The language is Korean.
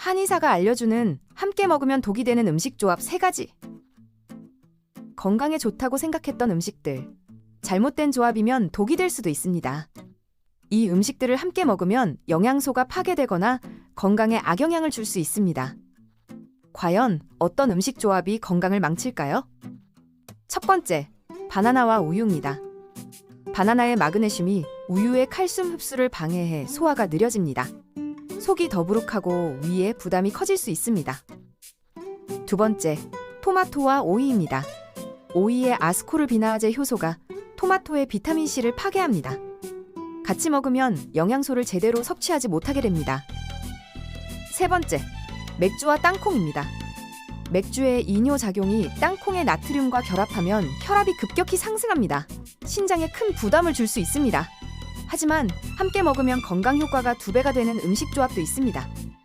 한의사가 알려주는 함께 먹으면 독이 되는 음식 조합 세가지 건강에 좋다고 생각했던 음식들. 잘못된 조합이면 독이 될 수도 있습니다. 이 음식들을 함께 먹으면 영양소가 파괴되거나 건강에 악영향을 줄 수 있습니다. 과연 어떤 음식 조합이 건강을 망칠까요? 첫 번째, 바나나와 우유입니다. 바나나의 마그네슘이 우유의 칼슘 흡수를 방해해 소화가 느려집니다. 속이 더부룩하고 위에 부담이 커질 수 있습니다. 두 번째, 토마토와 오이입니다. 오이의 아스코르 비나아제 효소가 토마토의 비타민 C를 파괴합니다. 같이 먹으면 영양소를 제대로 섭취하지 못하게 됩니다. 세 번째, 맥주와 땅콩입니다. 맥주의 이뇨 작용이 땅콩의 나트륨과 결합하면 혈압이 급격히 상승합니다. 신장에 큰 부담을 줄 수 있습니다. 하지만 함께 먹으면 건강 효과가 두 배가 되는 음식 조합도 있습니다.